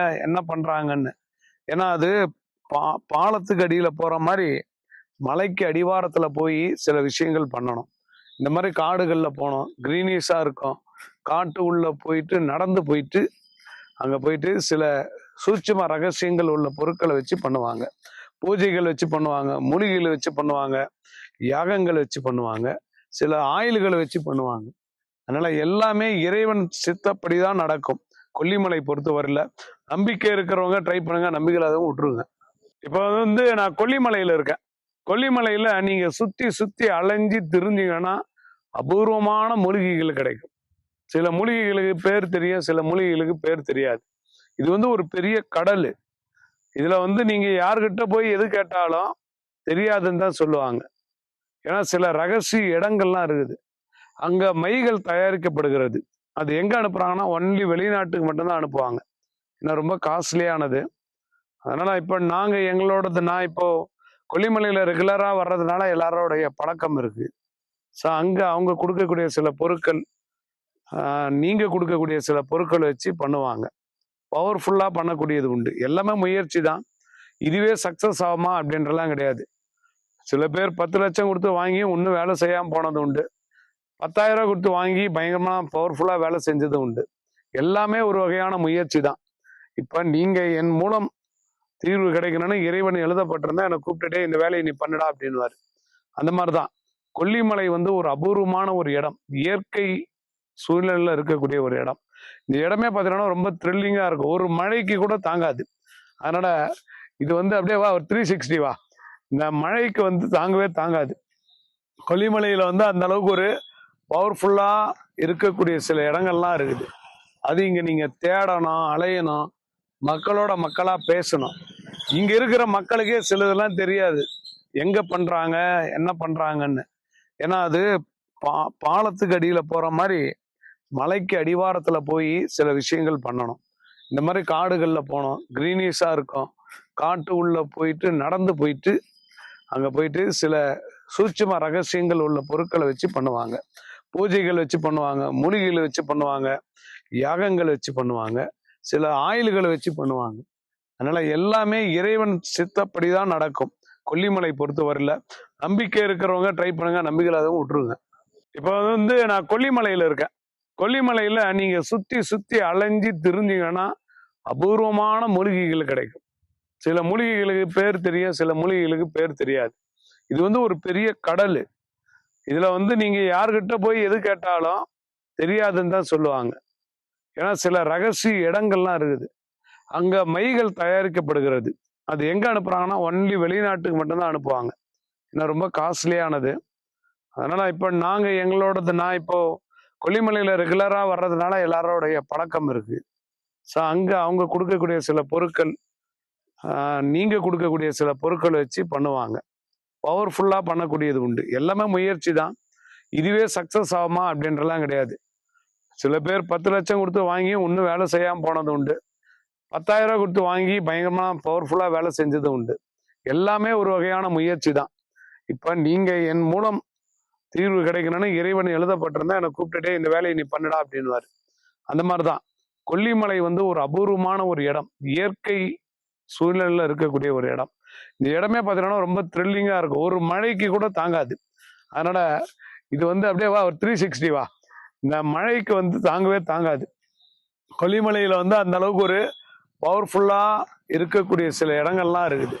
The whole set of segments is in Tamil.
என்ன பண்றாங்கன்னு. ஏன்னா அது பா பாலத்துக்கு அடியில போற மாதிரி மலைக்கு அடிவாரத்துல போய் சில விஷயங்கள் பண்ணணும். இந்த மாதிரி காடுகள்ல போனோம். கிரீனிஷா இருக்கும். காட்டு உள்ள போயிட்டு நடந்து போயிட்டு அங்க போயிட்டு சில சூட்சம ரகசியங்கள் உள்ள பொருட்களை வச்சு பண்ணுவாங்க. பூஜைகள் வச்சு பண்ணுவாங்க. மூலிகைகளை வச்சு பண்ணுவாங்க. யாகங்கள் வச்சு பண்ணுவாங்க. சில ஆயில்களை வச்சு பண்ணுவாங்க. அதனால எல்லாமே இறைவன் சித்தப்படி தான் நடக்கும். கொல்லிமலை பொறுத்தவரையில நம்பிக்கை இருக்கிறவங்க ட்ரை பண்ணுங்க நம்பிக்கை இல்லாதவங்க விட்டுருங்க. இப்போ வந்து நான் கொல்லிமலையில இருக்கேன். கொல்லிமலையில நீங்க சுற்றி சுற்றி அலைஞ்சு திரிஞ்சிங்கன்னா அபூர்வமான மூலிகைகள் கிடைக்கும். சில மூலிகைகளுக்கு பேர் தெரியும் சில மூலிகைகளுக்கு பேர் தெரியாது. இது வந்து ஒரு பெரிய கடல். இதுல வந்து நீங்க யார்கிட்ட போய் எது கேட்டாலும் தெரியாதுன்னு தான் சொல்லுவாங்க. ஏன்னா சில ரகசிய இடங்கள்லாம் இருக்குது. அங்க மைகள் தயாரிக்கப்படுகிறது. அது எங்க அனுப்புறாங்கன்னா ஒன்லி வெளிநாட்டுக்கு மட்டும்தான் அனுப்புவாங்க. ஏன்னா ரொம்ப காஸ்ட்லியானது அதனால இப்ப நாங்க எங்களோடது நான் இப்போ கொல்லிமலையில ரெகுலரா வர்றதுனால எல்லாரோடைய பழக்கம் இருக்கு. ஸோ அங்க அவங்க கொடுக்கக்கூடிய சில பொருட்கள் நீங்கள் நீங்க கொடுக்கக்கூடிய சில பொருட்கள் வச்சு பண்ணுவாங்க. பவர்ஃபுல்லா பண்ணக்கூடியது உண்டு. எல்லாமே முயற்சி தான். இதுவே சக்சஸ் ஆகுமா அப்படின்றலாம் கிடையாது. சில பேர் பத்து லட்சம் கொடுத்து வாங்கி இன்னும் வேலை செய்யாமல் போனது உண்டு. பத்தாயிரம் ரூபா கொடுத்து வாங்கி பயங்கரமாக பவர்ஃபுல்லாக வேலை செஞ்சது உண்டு. எல்லாமே ஒரு வகையான முயற்சி தான். இப்போ நீங்கள் என் மூலம் தீர்வு கிடைக்கணும்னு இறைவன் எழுதப்பட்டிருந்தா என்னை கூப்பிட்டுட்டே இந்த வேலையை நீ பண்ணுடா அப்படின்னுவாரு. அந்த மாதிரி தான் கொல்லிமலை வந்து ஒரு அபூர்வமான ஒரு இடம். இயற்கை சூழ்நிலையில் இருக்கக்கூடிய ஒரு இடம். இந்த இடமே பார்த்தீங்கன்னா ரொம்ப த்ரில்லிங்காக இருக்கும். ஒரு மழைக்கு கூட தாங்காது. அதனால இது வந்து அப்படியே வா ஒரு த்ரீ சிக்ஸ்டி வா. இந்த மழைக்கு வந்து தாங்கவே தாங்காது. கொல்லிமலையில் வந்து அந்த அளவுக்கு ஒரு பவர்ஃபுல்லா இருக்கக்கூடிய சில இடங்கள்லாம் இருக்குது. அது இங்க நீங்க தேடணும் அலையணும் மக்களோட மக்களா பேசணும். இங்க இருக்கிற மக்களுக்கே சிலதெல்லாம் தெரியாது. எங்க பண்றாங்க என்ன பண்றாங்கன்னு. ஏன்னா அது பா பாலத்துக்கு அடியில போற மாதிரி மலைக்கு அடிவாரத்துல போய் சில விஷயங்கள் பண்ணணும். இந்த மாதிரி காடுகள்ல போனோம். கிரீனிஷா இருக்கும். காட்டு உள்ள போயிட்டு நடந்து போயிட்டு அங்க போயிட்டு சில சூட்சம ரகசியங்கள் உள்ள பொருட்களை வச்சு பண்ணுவாங்க. பூஜைகள் வச்சு பண்ணுவாங்க மூலிகைகளை வச்சு பண்ணுவாங்க யாகங்கள் வச்சு பண்ணுவாங்க சில ஆயில்களை வச்சு பண்ணுவாங்க. அதனால எல்லாமே இறைவன் சித்தப்படி தான் நடக்கும். கொல்லிமலை பொறுத்தவரையில நம்பிக்கை இருக்கிறவங்க ட்ரை பண்ணுங்க நம்பிக்கை இல்லாதவங்க விட்டுருங்க. இப்போ வந்து நான் கொல்லிமலையில் இருக்கேன். கொல்லிமலையில் நீங்கள் சுற்றி சுற்றி அலைஞ்சு திரிஞ்சீங்கன்னா அபூர்வமான மூலிகைகள் கிடைக்கும். சில மூலிகைகளுக்கு பேர் தெரியும் சில மூலிகைகளுக்கு பேர் தெரியாது. இது வந்து ஒரு பெரிய கடல். இதுல வந்து நீங்க யார்கிட்ட போய் எது கேட்டாலும் தெரியாதுன்னு தான் சொல்லுவாங்க. ஏன்னா சில ரகசிய இடங்கள்லாம் இருக்குது. அங்க மைகள் தயாரிக்கப்படுகிறது. அது எங்க அனுப்புறாங்கன்னா ஒன்லி வெளிநாட்டுக்கு மட்டும்தான் அனுப்புவாங்க. ஏன்னா ரொம்ப காஸ்ட்லியானது அதனால இப்ப நாங்க எங்களோடது நான் இப்போ கொல்லிமலையில ரெகுலரா வர்றதுனால எல்லாரோடைய பழக்கம் இருக்கு. ஸோ அங்க அவங்க கொடுக்கக்கூடிய சில பொருட்கள் நீங்கள் நீங்க கொடுக்கக்கூடிய சில பொருட்கள் வச்சு பண்ணுவாங்க. பவர்ஃபுல்லாக பண்ணக்கூடியது உண்டு. எல்லாமே முயற்சி தான் இதுவே சக்ஸஸ் ஆகுமா அப்படின்றலாம் கிடையாது. சில பேர் பத்து லட்சம் கொடுத்து வாங்கி ஒன்றும் வேலை செய்யாமல் போனது உண்டு. பத்தாயிரம் கொடுத்து வாங்கி பயங்கரமாக பவர்ஃபுல்லாக வேலை செஞ்சது உண்டு. எல்லாமே ஒரு வகையான முயற்சி தான் இப்போ நீங்கள் என் மூலம் தீர்வு கிடைக்கணும்னு இறைவன் எழுதப்பட்டிருந்தா என்னை கூப்பிட்டுட்டே இந்த வேலையை நீ பண்ணுடா அப்படின்னுவாரு. அந்த மாதிரி தான் கொல்லிமலை வந்து ஒரு அபூர்வமான ஒரு இடம். இயற்கை சூழ்நிலையில் இருக்கக்கூடிய ஒரு இடம். இந்த இடமே பார்த்தீங்கன்னா ரொம்ப த்ரில்லிங்காக இருக்கும். ஒரு மழைக்கு கூட தாங்காது. அதனால இது வந்து அப்படியே வா ஒரு த்ரீ சிக்ஸ்டி வா. இந்த மழைக்கு வந்து தாங்கவே தாங்காது. கொல்லிமலையில் வந்து அந்த அளவுக்கு ஒரு பவர்ஃபுல்லாக இருக்கக்கூடிய சில இடங்கள்லாம் இருக்குது.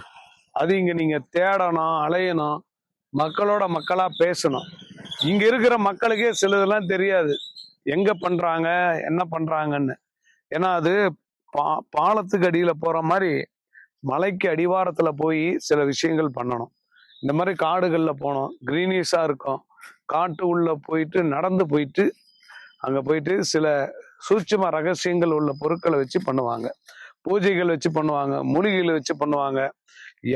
அது இங்கே நீங்கள் தேடணும் அலையணும் மக்களோட மக்களாக பேசணும். இங்கே இருக்கிற மக்களுக்கே சிலதெல்லாம் தெரியாது. எங்கே பண்ணுறாங்க என்ன பண்ணுறாங்கன்னு ஏன்னா அது பா பாலத்துக்கு அடியில் போகிற மாதிரி மலைக்கு அடிவாரத்தில் போய் சில விஷயங்கள் பண்ணணும். இந்த மாதிரி காடுகளில் போனோம். க்ரீனிஷாக இருக்கும். காட்டு உள்ளே போயிட்டு நடந்து போயிட்டு அங்கே போயிட்டு சில சூட்சம ரகசியங்கள் உள்ள பொருட்களை வச்சு பண்ணுவாங்க. பூஜைகள் வச்சு பண்ணுவாங்க. மூலிகைகளை வச்சு பண்ணுவாங்க.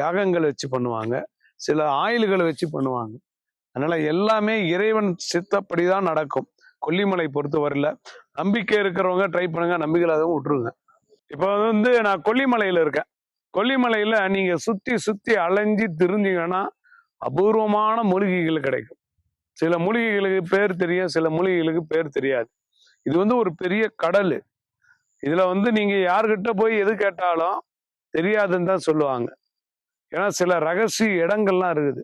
யாகங்கள் வச்சு பண்ணுவாங்க. சில ஆயில்களை வச்சு பண்ணுவாங்க. அதனால எல்லாமே இறைவன் சித்தப்படி தான் நடக்கும். கொல்லிமலை பொறுத்தவரையில நம்பிக்கை இருக்கிறவங்க ட்ரை பண்ணுங்க நம்பிக்கை அதுவும் விட்டுருங்க. இப்போ வந்து நான் கொல்லிமலையில் இருக்கேன். கொல்லிமலையில நீங்க சுத்தி சுத்தி அலைஞ்சு திரிஞ்சீங்கன்னா அபூர்வமான மூலிகைகள் கிடைக்கும். சில மூலிகைகளுக்கு பேர் தெரியும் சில மூலிகைகளுக்கு பேர் தெரியாது. இது வந்து ஒரு பெரிய கடல். இதுல வந்து நீங்க யார்கிட்ட போய் எது கேட்டாலும் தெரியாதுன்னு தான் சொல்லுவாங்க. ஏன்னா சில ரகசிய இடங்கள்லாம் இருக்குது.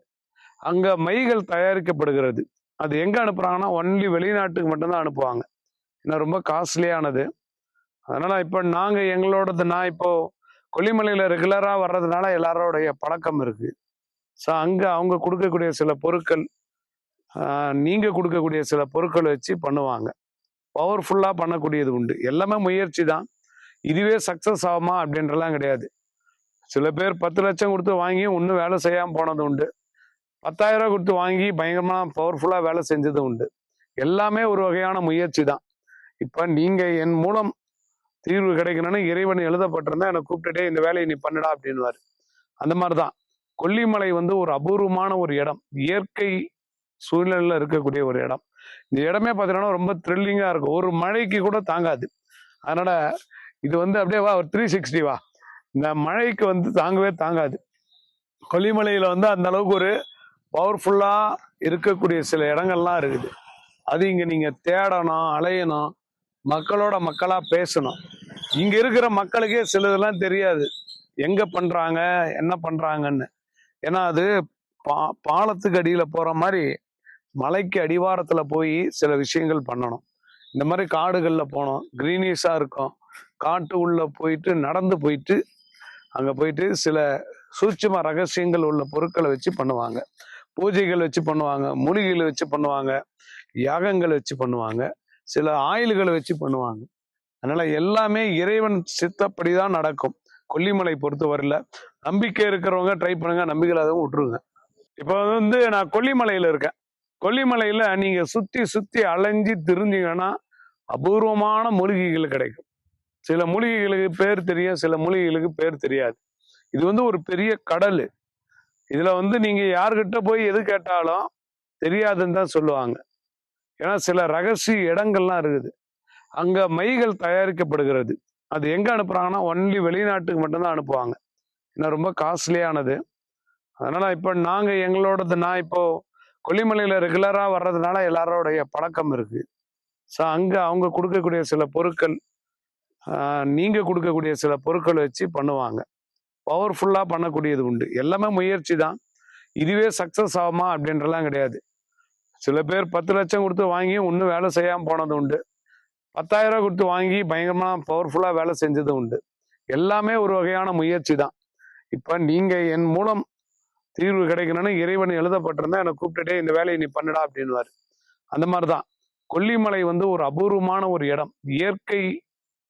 அங்க மைகள் தயாரிக்கப்படுகிறது. அது எங்க அனுப்புறாங்கன்னா ஒன்லி வெளிநாட்டுக்கு மட்டும்தான் அனுப்புவாங்க. ஏன்னா ரொம்ப காஸ்ட்லியானது. அதனால இப்ப நாங்க எங்களோடது நான் இப்போ கொல்லிமலையில் ரெகுலராக வர்றதுனால எல்லாரோடைய பழக்கம் இருக்குது ஸோ அங்கே அவங்க கொடுக்கக்கூடிய சில பொருட்கள் நீங்கள் கொடுக்கக்கூடிய சில பொருட்கள் வச்சு பண்ணுவாங்க. பவர்ஃபுல்லாக பண்ணக்கூடியது உண்டு. எல்லாமே முயற்சி தான். இதுவே சக்சஸ் ஆகுமா அப்படின்றலாம் கிடையாது. சில பேர் பத்து லட்சம் கொடுத்து வாங்கி ஒன்றும் வேலை செய்யாமல் போனது உண்டு. பத்தாயிரம் கொடுத்து வாங்கி பயங்கரமாக பவர்ஃபுல்லாக வேலை செஞ்சது உண்டு. எல்லாமே ஒரு வகையான முயற்சி தான். இப்போ நீங்கள் என் மூலம் தீர்வு கிடைக்கணும்னு இறைவன் எழுதப்பட்டிருந்தா என்னை கூப்பிட்டுட்டே இந்த வேலையை நீ பண்ணுடா அப்படின்வாரு அந்த மாதிரிதான். கொல்லிமலை வந்து ஒரு அபூர்வமான ஒரு இடம். இயற்கை சூழ்நிலையில் இருக்கக்கூடிய ஒரு இடம். இந்த இடமே பார்த்தீங்கன்னா ரொம்ப த்ரில்லிங்காக இருக்கும். ஒரு மழைக்கு கூட தாங்காது. அதனால இது வந்து அப்படியே வா ஒரு த்ரீ சிக்ஸ்டி வா. இந்த மழைக்கு வந்து தாங்கவே தாங்காது. கொல்லிமலையில் வந்து அந்த அளவுக்கு ஒரு பவர்ஃபுல்லாக இருக்கக்கூடிய சில இடங்கள்லாம் இருக்குது. அது இங்கே நீங்கள் தேடணும் அலையணும் மக்களோட மக்களாக பேசணும். இங்க இருக்கிற மக்களுக்கே சிலதெல்லாம் தெரியாது. எங்க பண்றாங்க என்ன பண்றாங்கன்னு. ஏன்னா அது பா பாலத்துக்கு அடியில போற மாதிரி மலைக்கு அடிவாரத்துல போய் சில விஷயங்கள் பண்ணணும். இந்த மாதிரி காடுகள்ல போனோம். கிரீனிஷா இருக்கும். காட்டு உள்ள போயிட்டு நடந்து போயிட்டு அங்க போயிட்டு சில சூட்சம ரகசியங்கள் உள்ள பொருட்களை வச்சு பண்ணுவாங்க. பூஜைகள் வச்சு பண்ணுவாங்க மூலிகைகளை வச்சு பண்ணுவாங்க யாகங்கள் வச்சு பண்ணுவாங்க சில ஆயில்களை வச்சு பண்ணுவாங்க. அதனால எல்லாமே இறைவன் சித்தப்படிதான் நடக்கும். கொல்லிமலை பொறுத்தவரையில நம்பிக்கை இருக்கிறவங்க ட்ரை பண்ணுங்க நம்பிக்கை இல்லாதவங்க விட்டுருங்க. இப்போ வந்து நான் கொல்லிமலையில இருக்கேன். கொல்லிமலையில நீங்க சுத்தி சுத்தி அலைஞ்சு திரிஞ்சீங்கன்னா அபூர்வமான மூலிகைகள் கிடைக்கும். சில மூலிகைகளுக்கு பேர் தெரியும் சில மூலிகைகளுக்கு பேர் தெரியாது. இது வந்து ஒரு பெரிய கடல். இதுல வந்து நீங்க யார்கிட்ட போய் எது கேட்டாலும் தெரியாதுன்னு தான் சொல்லுவாங்க. ஏன்னா சில ரகசிய இடங்கள்லாம் இருக்குது. அங்க மைகள் தயாரிக்கப்படுகிறது. அது எங்க அனுப்புறாங்கன்னா ஒன்லி வெளிநாட்டுக்கு மட்டும்தான் அனுப்புவாங்க. ஏன்னா ரொம்ப காஸ்ட்லியானது அதனால இப்ப நாங்க எங்களோடது நான் இப்போ கொல்லிமலையில ரெகுலரா வர்றதுனால எல்லாரோடைய பழக்கம் இருக்கு. ஸோ அங்க அவங்க கொடுக்கக்கூடிய சில பொருட்கள் நீங்க கொடுக்கக்கூடிய சில பொருட்கள் வச்சு பண்ணுவாங்க. பவர்ஃபுல்லா பண்ணக்கூடியது உண்டு. எல்லாமே முயற்சி தான் இதுவே சக்சஸ் ஆகுமா அப்படின்றலாம் கிடையாது. சில பேர் பத்து லட்சம் கொடுத்து வாங்கி ஒன்றும் வேலை செய்யாமல் போனது உண்டு. பத்தாயிரம் ரூபா கொடுத்து வாங்கி பயங்கரமாக பவர்ஃபுல்லா வேலை செஞ்சது உண்டு. எல்லாமே ஒரு வகையான முயற்சி தான் இப்ப நீங்க என் மூலம் தீர்வு கிடைக்கணும்னு இறைவன் எழுதப்பட்டிருந்தா என்னை கூப்பிட்டுட்டே இந்த வேலையை நீ பண்ணுடா அப்படின்வாரு அந்த மாதிரிதான். கொல்லிமலை வந்து ஒரு அபூர்வமான ஒரு இடம். இயற்கை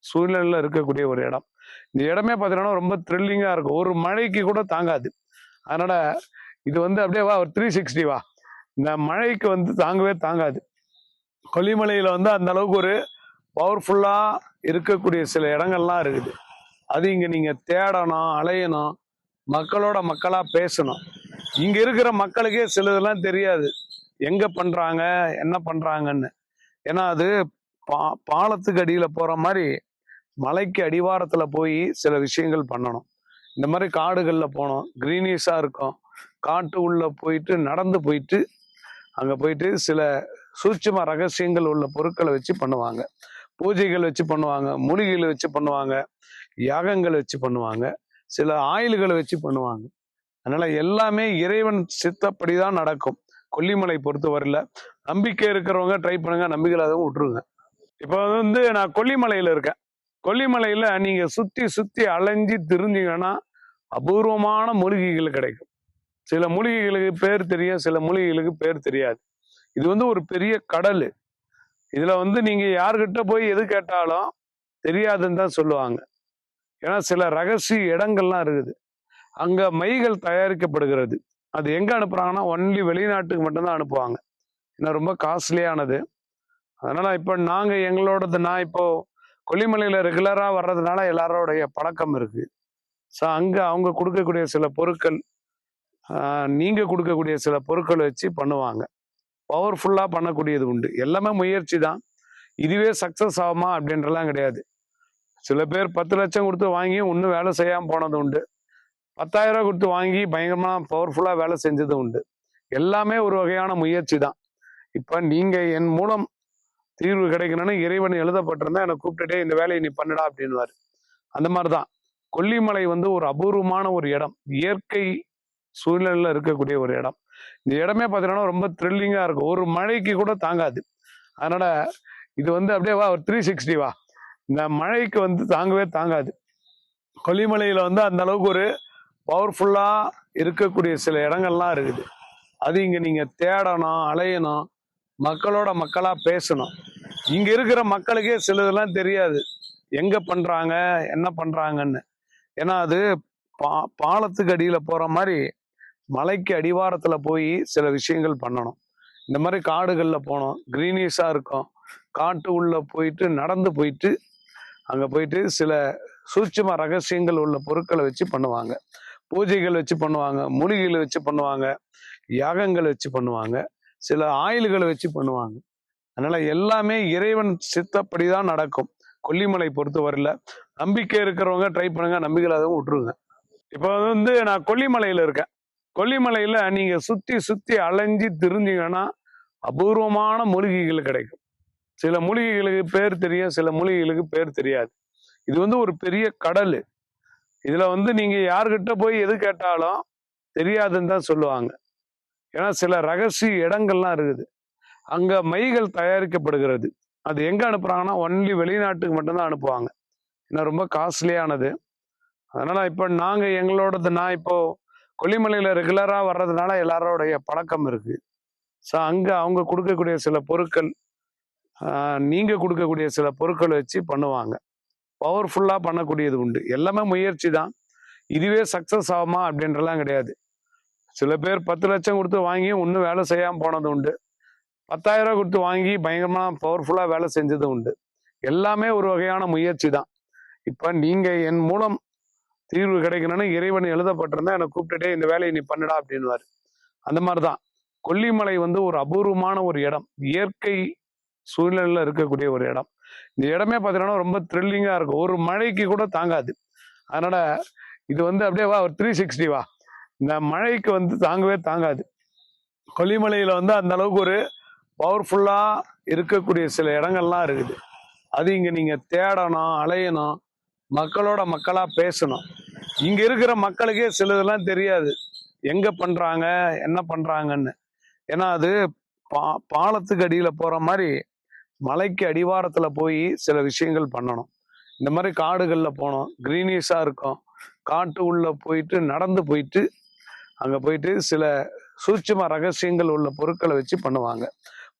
சூழ்நிலையில இருக்கக்கூடிய ஒரு இடம். இந்த இடமே பார்த்தீங்கன்னா ரொம்ப த்ரில்லிங்கா இருக்கும். ஒரு மழைக்கு கூட தாங்காது. அதனால இது வந்து அப்படியே வா ஒரு த்ரீ சிக்ஸ்டி வா. இந்த மழைக்கு வந்து தாங்கவே தாங்காது. கொல்லிமலையில வந்து அந்த அளவுக்கு ஒரு பவர்ஃபுல்லாக இருக்கக்கூடிய சில இடங்கள்லாம் இருக்குது. அது இங்கே நீங்கள் தேடணும் அலையணும் மக்களோட மக்களாக பேசணும். இங்கே இருக்கிற மக்களுக்கே சிலதெல்லாம் தெரியாது. எங்கே பண்ணுறாங்க என்ன பண்ணுறாங்கன்னு ஏன்னா அது பா பாலத்துக்கு அடியில் போகிற மாதிரி மலைக்கு அடிவாரத்தில் போய் சில விஷயங்கள் பண்ணணும். இந்த மாதிரி காடுகளில் போனோம் க்ரீனிஷாக இருக்கும். காட்டு உள்ளே போயிட்டு நடந்து போயிட்டு அங்கே போயிட்டு சில சூட்சம ரகசியங்கள் உள்ள பொருட்களை வச்சு பண்ணுவாங்க. பூஜைகள் வச்சு பண்ணுவாங்க மூலிகைகளை வச்சு பண்ணுவாங்க யாகங்கள் வச்சு பண்ணுவாங்க சில ஆயில்களை வச்சு பண்ணுவாங்க. அதனால எல்லாமே இறைவன் சித்தப்படி தான் நடக்கும். கொல்லிமலை பொறுத்தவரையில நம்பிக்கை இருக்கிறவங்க ட்ரை பண்ணுங்க நம்பிக்கை இல்லாதவங்க விட்டுருங்க. இப்போ வந்து நான் கொல்லிமலையில் இருக்கேன். கொல்லிமலையில் நீங்கள் சுற்றி சுற்றி அலைஞ்சு திரிஞ்சீங்கன்னா அபூர்வமான மூலிகைகள் கிடைக்கும். சில மூலிகைகளுக்கு பேர் தெரியும் சில மூலிகைகளுக்கு பேர் தெரியாது. இது வந்து ஒரு பெரிய கடல். இதுல வந்து நீங்க யாருக்கிட்ட போய் எது கேட்டாலும் தெரியாதுன்னு தான் சொல்லுவாங்க. ஏன்னா சில ரகசிய இடங்கள்லாம் இருக்குது. அங்க மைகள் தயாரிக்கப்படுகிறது. அது எங்க அனுப்புறாங்கன்னா ஒன்லி வெளிநாட்டுக்கு மட்டும்தான் அனுப்புவாங்க. ஏன்னா ரொம்ப காஸ்ட்லியானது அதனால இப்ப நாங்க எங்களோடது நான் இப்போ கொல்லிமலையில ரெகுலரா வர்றதுனால எல்லாரோடைய பழக்கம் இருக்கு. ஸோ அங்க அவங்க கொடுக்கக்கூடிய சில பொருட்கள் நீங்க கொடுக்கக்கூடிய சில பொருட்கள் வச்சு பண்ணுவாங்க. பவர்ஃபுல்லாக பண்ணக்கூடியது உண்டு. எல்லாமே முயற்சி தான் இதுவே சக்சஸ் ஆகுமா அப்படின்றலாம் கிடையாது. சில பேர் பத்து லட்சம் கொடுத்து வாங்கி ஒன்றும் வேலை செய்யாமல் போனது உண்டு. பத்தாயிரம் கொடுத்து வாங்கி பயங்கரமாக பவர்ஃபுல்லாக வேலை செஞ்சது உண்டு. எல்லாமே ஒரு வகையான முயற்சி தான் இப்போ நீங்கள் என் மூலம் தீர்வு கிடைக்கணும்னு இறைவன் எழுதப்பட்டிருந்தா என்னை கூப்பிட்டுட்டே இந்த வேலையை நீ பண்ணிடா அப்படின்வார் அந்த மாதிரி தான் கொல்லிமலை வந்து ஒரு அபூர்வமான ஒரு இடம். இயற்கை சூழ்நிலையில் இருக்கக்கூடிய ஒரு இடம். இந்த இடமே பார்த்தீங்கன்னா ரொம்ப த்ரில்லிங்காக இருக்கும். ஒரு மழைக்கு கூட தாங்காது. அதனால இது வந்து அப்படியே வா ஒரு த்ரீ சிக்ஸ்டி வா. இந்த மழைக்கு வந்து தாங்கவே தாங்காது. கொல்லிமலையில் வந்து அந்த அளவுக்கு ஒரு பவர்ஃபுல்லாக இருக்கக்கூடிய சில இடங்கள்லாம் இருக்குது. அது இங்கே நீங்கள் தேடணும் அலையணும் மக்களோட மக்களாக பேசணும். இங்கே இருக்கிற மக்களுக்கே சிலதெல்லாம் தெரியாது. எங்கே பண்ணுறாங்க என்ன பண்ணுறாங்கன்னு ஏன்னா அது பா பாலத்துக்கு அடியில் போகிற மாதிரி மலைக்கு அடிவாரத்துல போய் சில விஷயங்கள் பண்ணணும். இந்த மாதிரி காடுகள்ல போனோம். கிரீனிஷா இருக்கும். காட்டு உள்ள போயிட்டு நடந்து போயிட்டு அங்க போயிட்டு சில சூட்சம ரகசியங்கள் உள்ள பொருட்களை வச்சு பண்ணுவாங்க. பூஜைகள் வச்சு பண்ணுவாங்க. மூலிகைகளை வச்சு பண்ணுவாங்க. யாகங்கள் வச்சு பண்ணுவாங்க. சில ஆயில்களை வச்சு பண்ணுவாங்க. அதனால எல்லாமே இறைவன் சித்தப்படிதான் நடக்கும். கொல்லிமலை பொறுத்தவரையில நம்பிக்கை இருக்கிறவங்க ட்ரை பண்ணுங்க நம்பிக்கை இல்லாதவங்க விட்டுருங்க. இப்போ வந்து நான் கொல்லிமலையில இருக்கேன். கொல்லிமலையில நீங்க சுத்தி சுத்தி அலைஞ்சு திரிஞ்சீங்கன்னா அபூர்வமான மூலிகைகள் கிடைக்கும். சில மூலிகைகளுக்கு பேர் தெரியும் சில மூலிகைகளுக்கு பேர் தெரியாது. இது வந்து ஒரு பெரிய கடல். இதுல வந்து நீங்க யார்கிட்ட போய் எது கேட்டாலும் தெரியாதுன்னு தான் சொல்லுவாங்க. ஏன்னா சில ரகசிய இடங்கள்லாம் இருக்குது. அங்க மைகள் தயாரிக்கப்படுகிறது. அது எங்க அனுப்புறாங்கன்னா ஒன்லி வெளிநாட்டுக்கு மட்டும்தான் அனுப்புவாங்க. ஏன்னா ரொம்ப காஸ்ட்லியானது. அதனால இப்ப நாங்க எங்களோடது நான் இப்போ கொல்லிமலையில் ரெகுலராக வர்றதுனால எல்லாரோடைய பழக்கம் இருக்குது ஸோ அங்கே அவங்க கொடுக்கக்கூடிய சில பொருட்கள் நீங்கள் கொடுக்கக்கூடிய சில பொருட்கள் வச்சு பண்ணுவாங்க. பவர்ஃபுல்லாக பண்ணக்கூடியது உண்டு. எல்லாமே முயற்சி தான். இதுவே சக்ஸஸ் ஆகுமா அப்படின்றலாம் கிடையாது. சில பேர் பத்து லட்சம் கொடுத்து வாங்கி ஒன்றும் வேலை செய்யாமல் போனது உண்டு. பத்தாயிரம் ரூபா கொடுத்து வாங்கி பயங்கரமாக பவர்ஃபுல்லாக வேலை செஞ்சது உண்டு. எல்லாமே ஒரு வகையான முயற்சி தான். இப்போ நீங்கள் என் மூலம் தீர்வு கிடைக்கணும்னு இறைவன் எழுதப்பட்டிருந்தா என்னை கூப்பிட்டுட்டே இந்த வேலையை நீ பண்ணுடா அப்படின்வாரு அந்த மாதிரிதான். கொல்லிமலை வந்து ஒரு அபூர்வமான ஒரு இடம். இயற்கை சூழ்நிலையில இருக்கக்கூடிய ஒரு இடம். இந்த இடமே பார்த்தீங்கன்னா ரொம்ப த்ரில்லிங்காக இருக்கும். ஒரு மழைக்கு கூட தாங்காது. அதனால இது வந்து அப்படியே வா ஒரு த்ரீ சிக்ஸ்டி வா. இந்த மழைக்கு வந்து தாங்கவே தாங்காது. கொல்லிமலையில் வந்து அந்த அளவுக்கு ஒரு பவர்ஃபுல்லாக இருக்கக்கூடிய சில இடங்கள்லாம் இருக்குது. அது இங்கே நீங்கள் தேடணும் அலையணும் மக்களோட மக்களாக பேசணும். இங்க இருக்கிற மக்களுக்கே சிலதெல்லாம் தெரியாது. எங்க பண்றாங்க என்ன பண்றாங்கன்னு. ஏன்னா அது பா பாலத்துக்கு அடியில போற மாதிரி மலைக்கு அடிவாரத்துல போய் சில விஷயங்கள் பண்ணணும். இந்த மாதிரி காடுகள்ல போனோம். கிரீனிஷா இருக்கும். காட்டு உள்ள போயிட்டு நடந்து போயிட்டு அங்க போயிட்டு சில சூட்சம ரகசியங்கள் உள்ள பொருட்களை வச்சு பண்ணுவாங்க.